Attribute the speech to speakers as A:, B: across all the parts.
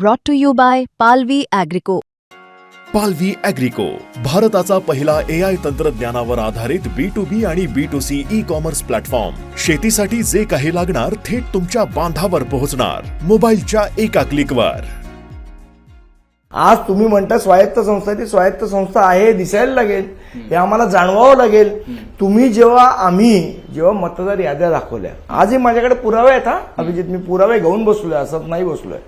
A: brought to you by Palvi Agrico.
B: पालवी अॅग्रिको भारताचा पहिला ए आय तंत्रज्ञानावर आधारित बी टू बी आणि B to C e commerce platform शेतीसाठी जे काही लागणार थेट तुमच्या बांधावर पोहोचणार. मोबाईलच्या एका क्लिकवर
C: आज तुम्ही म्हणता स्वायत्त संस्था ती स्वायत्त संस्था आहे दिसायला लागेल. हे आम्हाला जाणवावं लागेल. तुम्ही जेव्हा आम्ही जेव्हा मतदार याद्या दाखवल्या. आजही माझ्याकडे पुरावे आहेत हा. अभिजित मी पुरावे घेऊन बसलोय असं नाही बसलोय.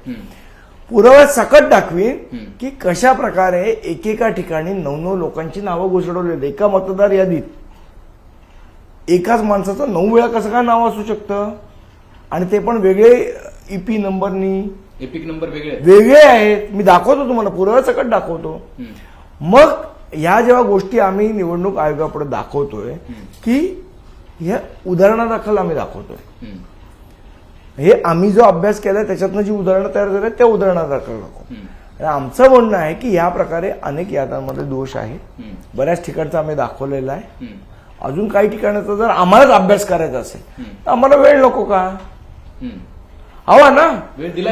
C: पुराव्यात सकट दाखवीन की कशा प्रकारे एकेका ठिकाणी नऊ नऊ लोकांची नावं घुसडवली एका मतदार यादीत. एकाच माणसाचं नऊ वेळा कसं काय नाव असू शकतं? आणि ते पण वेगळे ईपी नंबरनी.
D: एपिक नंबर वेगळे आहेत.
C: वेगळे आहेत. मी दाखवतो तुम्हाला पुराव्या सकट दाखवतो. मग ह्या जेव्हा गोष्टी आम्ही निवडणूक आयोगापुढे दाखवतोय की ह्या उदाहरणादाखल आम्ही दाखवतोय. हे आम्ही जो अभ्यास केलाय त्याच्यातनं जी उदाहरणं तयार झाली त्या उदाहरणादाखल दाखवतो आणि आमचं म्हणणं आहे की या प्रकारे अनेक याद्यांमध्ये दोष आहे. बऱ्याच ठिकाणचा आम्ही दाखवलेला आहे. अजून काही ठिकाणाचा जर आम्हालाच अभ्यास करायचा असेल तर आम्हाला वेळ नको का. हवा ना?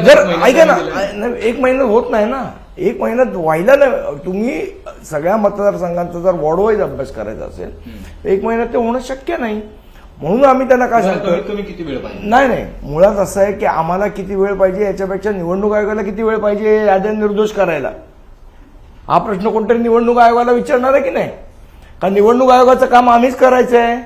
C: जर ऐका ना एक महिन्यात होत नाही ना. एक महिन्यात व्हायला नाही. तुम्ही सगळ्या मतदारसंघांचा जर वॉर्ड वाईज अभ्यास करायचा असेल तर एक महिन्यात ते होणं शक्य नाही. म्हणून आम्ही त्यांना काय सांगतो
D: कमीत कमी किती वेळ पाहिजे?
C: नाही नाही. मुळात असं आहे की आम्हाला किती वेळ पाहिजे याच्यापेक्षा निवडणूक आयोगाला किती वेळ पाहिजे याद्या निर्दोष करायला. हा प्रश्न कोणतरी निवडणूक आयोगाला विचारणार आहे की नाही? का निवडणूक आयोगाचं काम आम्हीच करायचं आहे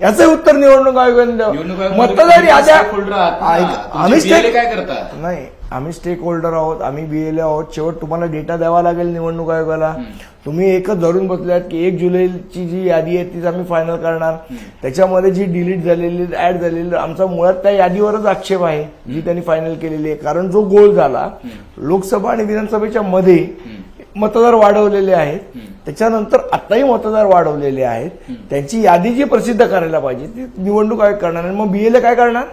C: याचं उत्तर निवडणूक आयोगाने द्यावं मतदार याद्या
D: stakeholder आहात ना.
C: ऐक-
D: तुमचे
C: आम्ही
D: BLA
C: stake-
D: काय करता?
C: नाही. आम्ही स्टेक होल्डर आहोत आम्ही बीएलए आहोत. शेवट तुम्हाला डेटा द्यावा लागेल निवडणूक आयोगाला. तुम्ही एकच धरून बसल्यात की एक जुलैची जी यादी आहे तीच आम्ही फायनल करणार. त्याच्यामध्ये जी डिलीट झालेली ऍड झालेली आमचा मुळात त्या यादीवरच आक्षेप आहे जी त्यांनी फायनल केलेली आहे. कारण जो गोल झाला लोकसभा आणि विधानसभेच्या मध्ये मतदार वाढवलेले आहेत. त्याच्यानंतर आताही मतदार वाढवलेले आहेत. त्यांची यादी जी प्रसिद्ध करायला पाहिजे ती निवडणूक आयोग करणार. आणि मग बीएलए काय करणार?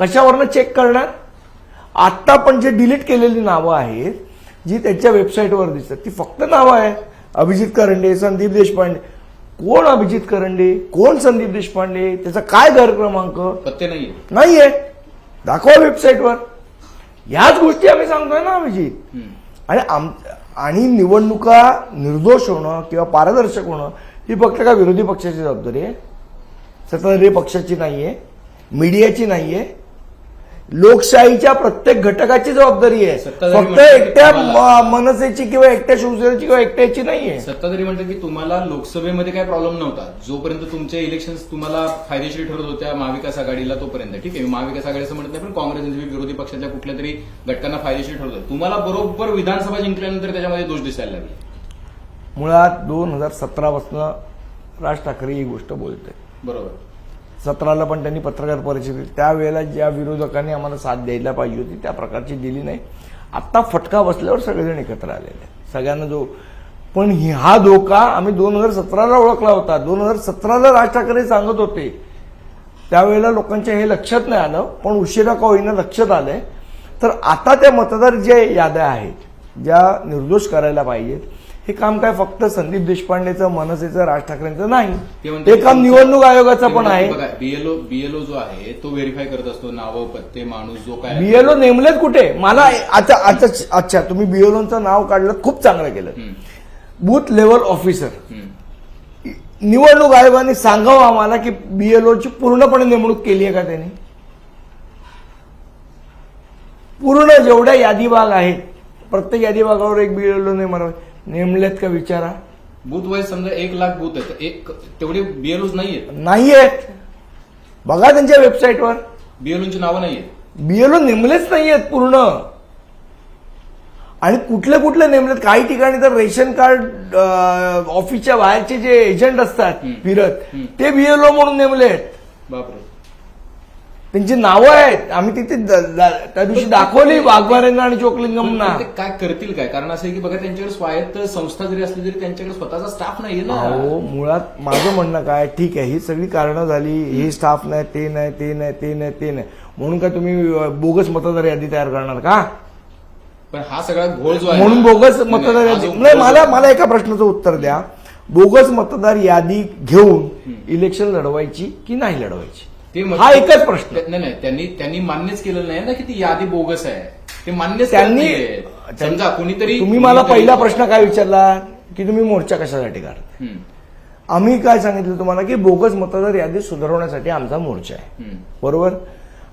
C: कशावरनं चेक करणार? आता पण जे डिलीट केलेली नावं आहेत जी त्यांच्या वेबसाईटवर दिसतात ती फक्त नावं आहेत. अभिजित करंडे संदीप देशपांडे. कोण अभिजित करंडे? कोण संदीप देशपांडे? त्याचा काय घर क्रमांक
D: पत्ते नाहीये.
C: नाहीये. दाखवा वेबसाईटवर याच गोष्टी आम्ही सांगतोय ना अभिजित. आणि आम आणि निवडणुका निर्दोष होणं किंवा पारदर्शक होणं ही फक्त का विरोधी पक्षाची जबाबदारी आहे. सत्ताधारी पक्षाची नाहीये. मीडियाची नाहीये. लोकशाहीच्या प्रत्येक घटकाची जबाबदारी आहे. फक्त एकट्या मनसेची किंवा एकट्या शिवसेनेची किंवा एकट्याची नाहीये.
D: सत्ताधारी म्हणतात की तुम्हाला लोकसभेमध्ये काय प्रॉब्लेम नव्हता. जोपर्यंत तुमचे इलेक्शन तुम्हाला फायदेशीर ठरत होत्या महाविकास आघाडीला तोपर्यंत. ठीक आहे महाविकास आघाडीचं म्हणत नाही पण काँग्रेस विरोधी पक्षाच्या कुठल्या तरी घटकांना फायदेशीर ठरत होतं तुम्हाला बरोबर विधानसभा जिंकल्यानंतर त्याच्यामध्ये दोष दिसायला लागले.
C: मुळात दोन हजार सतरा पासून राज ठाकरे ही गोष्ट बोलते
D: बरोबर.
C: सतराला पण त्यांनी पत्रकार परिषदेत त्यावेळेला ज्या विरोधकांनी आम्हाला साथ द्यायला पाहिजे होती त्या प्रकारची दिली नाही. आत्ता फटका बसल्यावर सगळेजण एकत्र आलेले सगळ्यांना जो पण हा धोका आम्ही दोन हजार सतराला ओळखला होता. दोन हजार सतराला राज ठाकरे सांगत होते. त्यावेळेला लोकांच्या हे लक्षात नाही आलं पण उशिरा का होईना लक्षात आलंय. तर आता त्या मतदार ज्या याद्या आहेत ज्या निर्दोष करायला पाहिजेत हे काम काय फक्त संदीप देशपांडेचं मनसेचं राज ठाकरेंचं नाही. हे काम निवडणूक आयोगाचं पण आहे.
D: बीएलओ बीएलओ जो आहे तो व्हेरीफाय करत असतो नावं पत्ते माणूस जो काय
C: बीएलओ नेमलेत कुठे? मला अच्छा अच्छा अच्छा तुम्ही बीएलओचं नाव काढलं खूप चांगलं केलं. Booth level officer. निवडणूक आयोगाने सांगावं आम्हाला की बीएलओची पूर्णपणे नेमणूक केली आहे का त्यांनी? पूर्ण जेवढ्या यादी भाग आहेत प्रत्येक यादी भागावर एक बीएलओ नेमणार नेमलेत का विचारा.
D: बूथ वाईज समजा एक लाख बूथ आहेत. एक तेवढे बीएलओज नाहीयेत.
C: नाही आहेत बघा त्यांच्या वेबसाईटवर
D: बीएलओची नावं नाहीयेत.
C: बीएलओ नेमलेच नाहीयेत पूर्ण. आणि कुठले कुठले नेमलेत? काही ठिकाणी तर रेशन कार्ड ऑफिसच्या बाहेरचे जे एजंट असतात फिरत ते बीएलओ म्हणून नेमलेत.
D: बापरे.
C: त्यांची नावं आहेत. आम्ही तिथे त्या दिवशी दाखवली वाघमारेंना आणि चोकलिंगमना
D: ते काय करतील काय? कारण असं आहे की बघा त्यांच्याकडे स्वायत्त संस्था जरी असली तरी त्यांच्याकडे स्वतःचा स्टाफ नाहीये ना.
C: अहो मुळात माझं म्हणणं काय? ठीक आहे ही सगळी कारणं झाली. हे स्टाफ नाही ते नाही ते नाही ते नाही ते नाही. म्हणून काय तुम्ही बोगस मतदार यादी तयार करणार का?
D: पण हा सगळा घोळ जो आहे
C: म्हणून बोगस मतदार
D: हा
C: यादी नाही मला मला एका प्रश्नाचं उत्तर द्या. बोगस मतदार यादी घेऊन इलेक्शन लढवायची की नाही लढवायची?
D: ते
C: हा एकच प्रश्न.
D: नाही नाही त्यांनी त्यांनी मान्यच केलेलं नाही ना की ती यादी बोगस आहे. ते मान्य
C: त्यांनी-
D: समजा कोणीतरी
C: तुम्ही मला पहिला प्रश्न काय विचारला की तुम्ही मोर्चा कशासाठी काढता? आम्ही काय सांगितलं तुम्हाला की बोगस मतदार यादी सुधारवण्यासाठी आमचा मोर्चा आहे. बरोबर?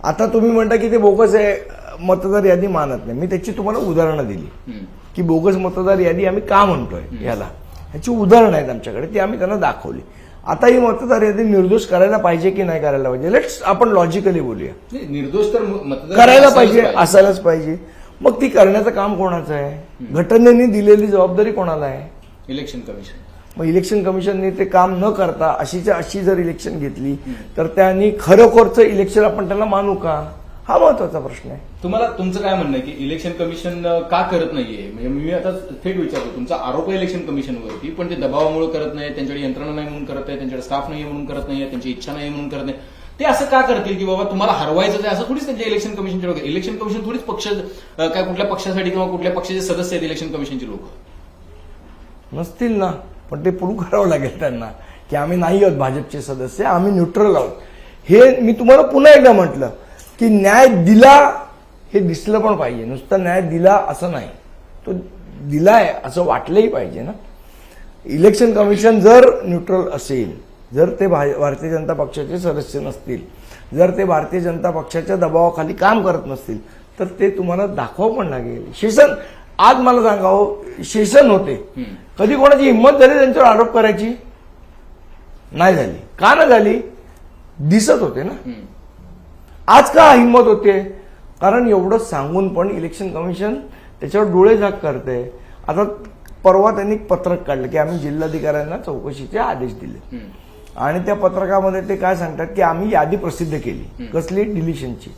C: आता तुम्ही म्हणता की ते बोगस आहे मतदार यादी मानत नाही. मी त्याची तुम्हाला उदाहरणं दिली. की बोगस मतदार यादी आम्ही का म्हणतोय याला ह्याची उदाहरणं आहेत आमच्याकडे ती आम्ही त्यांना दाखवली. आता ही मतदार यादी निर्दोष करायला पाहिजे की नाही करायला पाहिजे? लेट्स आपण लॉजिकली बोलूया.
D: निर्दोष तर मतदार
C: करायला पाहिजे असायलाच पाहिजे. मग ती करण्याचं काम कोणाचं आहे? घटनेने दिलेली जबाबदारी कोणाला आहे?
D: Election commission.
C: मग इलेक्शन कमिशनने ते काम न करता अशीच्या अशी जर इलेक्शन घेतली तर त्यांनी खरोखरचं इलेक्शन आपण त्यांना मानू का? हा महत्त्वाचा प्रश्न आहे.
D: तुम्हाला तुमचं काय म्हणणं आहे की इलेक्शन कमिशन का करत नाहीये? म्हणजे मी आता थेट विचारतो तुमचा आरोप आहे इलेक्शन कमिशनवरती पण ते दबावामुळे करत नाही त्यांच्याकडे यंत्रणा नाही म्हणून करत आहे त्यांच्याकडे स्टाफ नाही म्हणून करत नाही त्यांची इच्छा नाही म्हणून करत नाही ते असं का करतील की बाबा तुम्हाला हरवायचं आहे? असं थोडीच त्यांच्या इलेक्शन कमिशनचे लोक इलेक्शन कमिशन थोडीच पक्ष काय कुठल्या पक्षासाठी किंवा कुठल्या पक्षाचे सदस्य आहेत इलेक्शन कमिशनचे लोक?
C: नसतील ना पण ते प्रूव्ह करावं लागेल त्यांना की आम्ही नाही आहोत भाजपचे सदस्य आम्ही न्यूट्रल आहोत. हे मी तुम्हाला पुन्हा एकदा म्हटलं की न्याय दिला हे दिसलं पण पाहिजे. नुसतं न्याय दिला असं नाही. तो दिलाय असं वाटलंही पाहिजे ना. इलेक्शन कमिशन जर न्यूट्रल असेल जर ते भारतीय जनता पक्षाचे सदस्य नसतील जर ते भारतीय जनता पक्षाच्या दबावाखाली काम करत नसतील तर ते तुम्हाला दाखवावं पण लागेल. शेषन आज मला सांगावं शेषन होते. कधी कोणाची हिंमत झाली त्यांच्यावर आरोप करायची? नाही झाली. का नाही झाली? दिसत होते ना. आज का हिंमत होते कारण एवढं सांगून पण इलेक्शन कमिशन त्याच्यावर डोळे झाक करते. आता परवा त्यांनी एक पत्रक काढलं की आम्ही जिल्हाधिकाऱ्यांना चौकशीचे आदेश दिले. आणि त्या पत्रकामध्ये ते काय सांगतात की आम्ही यादी प्रसिद्ध केली कसली? डिलिशनची.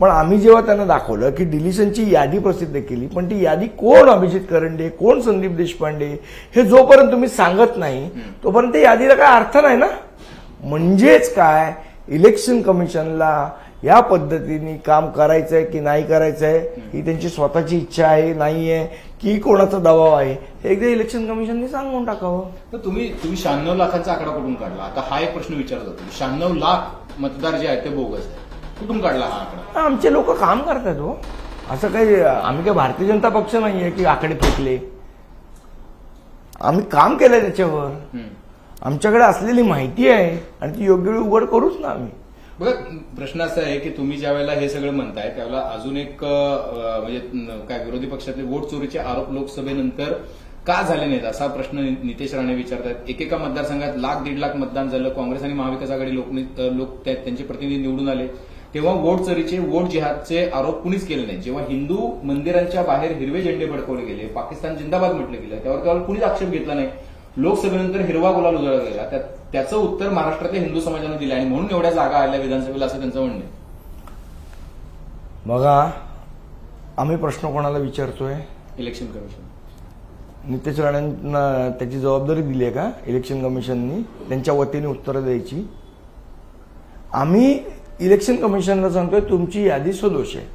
C: पण आम्ही जेव्हा त्यांना दाखवलं की डिलिशनची यादी प्रसिद्ध केली पण ती यादी कोण अभिजित करंडे कोण संदीप देशपांडे हे जोपर्यंत तुम्ही सांगत नाही तोपर्यंत यादीला काय अर्थ नाही ना? म्हणजेच काय? इलेक्शन कमिशनला या पद्धतीने काम करायचंय की नाही करायचंय ही त्यांची स्वतःची इच्छा आहे नाहीये की कोणाचा दबाव आहे हे एकदा इलेक्शन कमिशनने सांगून टाकावं.
D: तर तुम्ही तुम्ही शहाण्णव लाखांचा आकडा कुठून काढला? आता हा एक प्रश्न विचारत होतो. शहाण्णव लाख मतदार जे आहेत ते बोगस आहे कुठून काढला हा आकडा?
C: आमचे लोक काम करतात हो. असं काही आम्ही काही भारतीय जनता पक्ष नाहीये की आकडे फेकले. आम्ही काम केलंय त्याच्यावर. आमच्याकडे असलेली माहिती आहे आणि ती योग्य वेळी उघड करूच ना आम्ही.
D: बघा प्रश्न असा आहे की तुम्ही ज्या वेळेला हे सगळं म्हणताय त्यावेळेला अजून एक म्हणजे काय विरोधी पक्षातले वोट चोरीचे आरोप लोकसभेनंतर का झाले नाहीत? असा प्रश्न नितेश राणे विचारतात एकेका मतदारसंघात लाख दीड लाख मतदान झालं काँग्रेस आणि महाविकास आघाडी लोक लोक त्यांचे प्रतिनिधी निवडून आले. तेव्हा वोट चोरीचे वोट जिहादचे आरोप कुणीच केले नाही जेव्हा हिंदू मंदिरांच्या बाहेर हिरवे झेंडे भडकवले गेले पाकिस्तान जिंदाबाद म्हटलं गेलं त्यावर त्यावर कुणीच आक्षेप घेतला नाही. लोकसभेनंतर हिरवा गुलाल उजळला गेला. त्यात त्याचं उत्तर महाराष्ट्रातल्या हिंदू समाजानं दिलं आणि म्हणून एवढ्या जागा आल्या विधानसभेला असं त्यांचं म्हणणं आहे.
C: बघा आम्ही प्रश्न कोणाला विचारतोय?
D: इलेक्शन कमिशन
C: नितेश राणेंना त्याची जबाबदारी दिली आहे का? इलेक्शन कमिशननी त्यांच्या वतीने उत्तरं द्यायची. आम्ही इलेक्शन कमिशनला सांगतोय तुमची यादी सदोष आहे.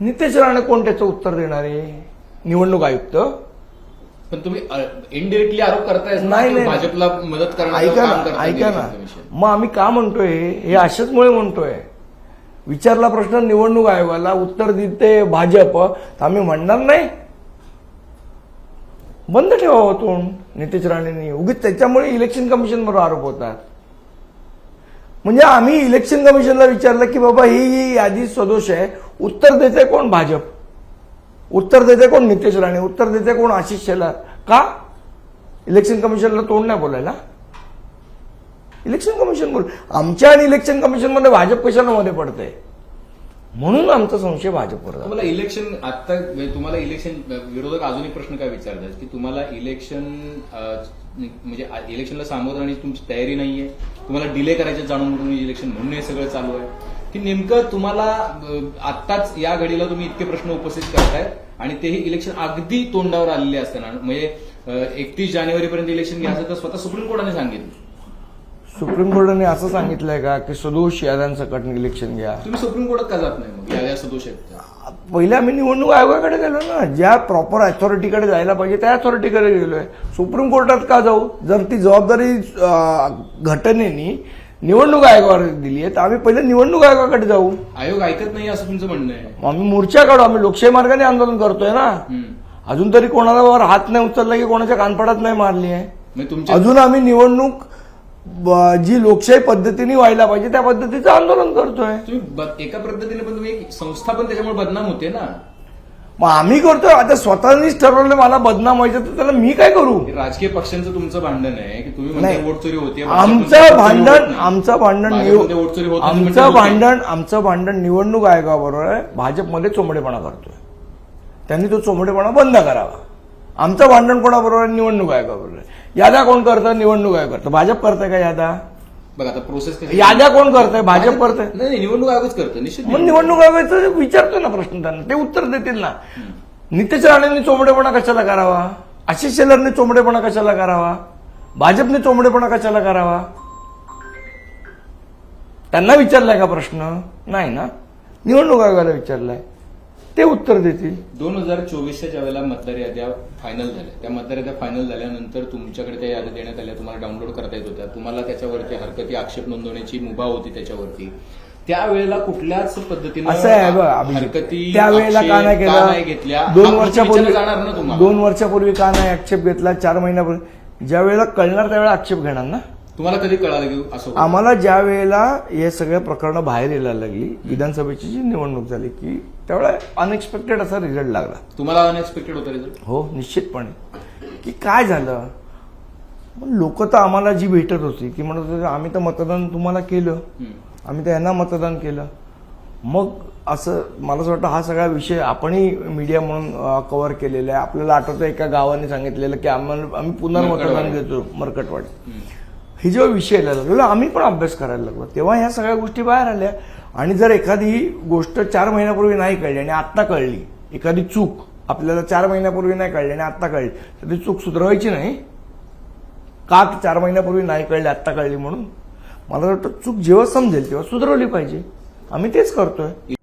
C: नितेश राणे कोण त्याचं उत्तर देणार आहे? निवडणूक आयुक्त?
D: पण तुम्ही इनडिरेक्टली आरोप करताय
C: नाही.
D: भाजपला मदत करण्याचं
C: ऐका ना ऐका ना. मग आम्ही का म्हणतोय? हे अशाचमुळे म्हणतोय. विचारला प्रश्न निवडणूक आयोगाला उत्तर देते भाजप. तर आम्ही म्हणणार नाही. बंद ठेवावं तोंड नितेश राणेंनी. उगीच त्याच्यामुळे इलेक्शन कमिशन बरोबर आरोप होतात. म्हणजे आम्ही इलेक्शन कमिशनला विचारलं की बाबा ही ही यादी सदोष आहे. उत्तर देते कोण? भाजप. उत्तर देते कोण नितेश राणे? उत्तर देते कोण आशिष शेलार? का? इलेक्शन कमिशनला तोंड नाही बोलायला? इलेक्शन कमिशन बोल आमच्या आणि इलेक्शन कमिशनमध्ये भाजप कशाला मध्ये पडते म्हणून आमचा संशय भाजपवर
D: तुम्हाला इलेक्शन आता म्हणजे तुम्हाला इलेक्शन विरोधक अजून एक प्रश्न काय विचारतात? की तुम्हाला इलेक्शन म्हणजे इलेक्शनला सामोरं आणि तुमची तयारी नाहीये? तुम्हाला डिले करायचे जाणून म्हणून इलेक्शन म्हणून हे सगळं चालू आहे? की नेमकं तुम्हाला आत्ताच या घडीला तुम्ही इतके प्रश्न उपस्थित करताय आणि तेही इलेक्शन अगदी तोंडावर आलेले असताना. म्हणजे एकतीस जानेवारीपर्यंत इलेक्शन घ्यायचं तर स्वतः सुप्रीम कोर्टाने सांगितलं.
C: सुप्रीम कोर्टाने असं सांगितलंय का की सदोष याद्यांसकट इलेक्शन घ्या?
D: तुम्ही सुप्रीम कोर्टात का जात नाही मग? सदोष आहेत त्या?
C: पहिले आम्ही निवडणूक आयोगाकडे गेलो ना. ज्या प्रॉपर अथॉरिटीकडे जायला पाहिजे त्या अथॉरिटीकडे गेलोय. सुप्रीम कोर्टात का जाऊ? जर ती जबाबदारी घटनेनी निवडणूक आयोगावर दिली आहे तर आम्ही पहिले निवडणूक आयोगाकडे जाऊ.
D: आयोग ऐकत नाही असं तुमचं म्हणणं आहे.
C: मग आम्ही मोर्चा काढू. आम्ही लोकशाही मार्गाने आंदोलन करतोय ना. अजून तरी कोणाला वर हात नाही उचलला की कोणाच्या कानपडात नाही मारली आहे. अजून आम्ही निवडणूक जी लोकशाही पद्धतीने व्हायला पाहिजे त्या पद्धतीचं आंदोलन करतोय.
D: एका पद्धतीने पण तुम्ही एक संस्था पण त्याच्यामुळे बदनाम होते ना.
C: मग आम्ही करतोय. आता स्वतःनीच ठरवलं मला बदनाम व्हायचं तर त्याला मी काय करू?
D: राजकीय पक्षांचं तुमचं भांडण आहे की तुम्ही वोट चोरी होते
C: आमचं भांडण आमचं भांडण आमचं भांडण आमचं भांडण निवडणूक आयोगाबरोबर आहे. भाजपमध्ये चोमडेपणा करतोय. त्यांनी तो चोमडेपणा बंद करावा. आमचं भांडण कोणाबरोबर निवडणूक आयोगाबरोबर आहे. याद्या कोण करतं? निवडणूक आयोग करतं. भाजप करतंय का याद्या
D: बघा आता प्रोसेस कशी
C: याद्या कोण करतंय? भाजप करतंय?
D: नाही नाही, निवडणूक आयोगच करतं निश्चित
C: मग निवडणूक. आयोगाचं विचारतो ना प्रश्न त्यांना ते उत्तर देतील ना. नितेश राणेंनी चोमडेपणा कशाला करावा? आशिष शेलरने चोमडेपणा कशाला करावा? भाजपने चोमडेपणा कशाला करावा? त्यांना विचारलाय का प्रश्न? नाही ना. निवडणूक आयोगाला विचारलाय. ते उत्तर देतील.
D: दोन हजार चोवीसच्या ज्या वेळेला मतदार याद्या फायनल झाल्या त्या मतदार याद्या फायनल झाल्यानंतर तुमच्याकडे त्या याद्या देण्यात आल्या तुम्हाला डाउनलोड करता येत होत्या. तुम्हाला त्याच्यावरती हरकती आक्षेप नोंदवण्याची मुभा होती त्याच्यावरती. त्यावेळेला कुठल्याच पद्धतीनं
C: असं आहे.
D: हरकती
C: त्यावेळेला का नाही
D: नाही घेतल्या?
C: केलं दोन वर्षापूर्वी
D: जाणार ना तुम्हाला?
C: दोन वर्षापूर्वी का नाही आक्षेप घेतला? चार महिन्यापूर्वी ज्या वेळेला कळणार त्यावेळेला आक्षेप घेणार ना?
D: तुम्हाला कधी कळालं की असं होतं?
C: आम्हाला ज्या वेळेला हे सगळ्या प्रकरणं बाहेर यायला लागली विधानसभेची जी निवडणूक झाली की त्यावेळेला अनएक्सपेक्टेड असा रिझल्ट लागला.
D: तुम्हाला अनएक्सपेक्टेड होतं रिझल्ट
C: हो निश्चितपणे. की काय झालं? लोक तर आम्हाला जी भेटत होती ती म्हणत होती आम्ही तर मतदान तुम्हाला केलं. आम्ही तर यांना मतदान केलं. मग असं मला असं वाटतं हा सगळा विषय आपणही मीडिया म्हणून कव्हर केलेला आहे. आपल्याला आठवतं एका गावाने सांगितलेलं की आम्हाला आम्ही पुनर्मतदान. घेतो मरकटवाडी. हे जेव्हा विषय यायला लागलो आम्ही पण अभ्यास करायला लागलो. तेव्हा ह्या सगळ्या गोष्टी बाहेर आल्या. आणि जर एखादी गोष्ट चार महिन्यापूर्वी नाही कळली आणि आत्ता कळली एखादी चूक आपल्याला चार महिन्यापूर्वी नाही कळली आणि आत्ता कळली तर ती चूक सुधरवायची नाही. का चार महिन्यापूर्वी नाही कळली आत्ता कळली म्हणून? मला वाटतं चूक जेव्हा समजेल तेव्हा सुधारवली पाहिजे. आम्ही तेच करतोय.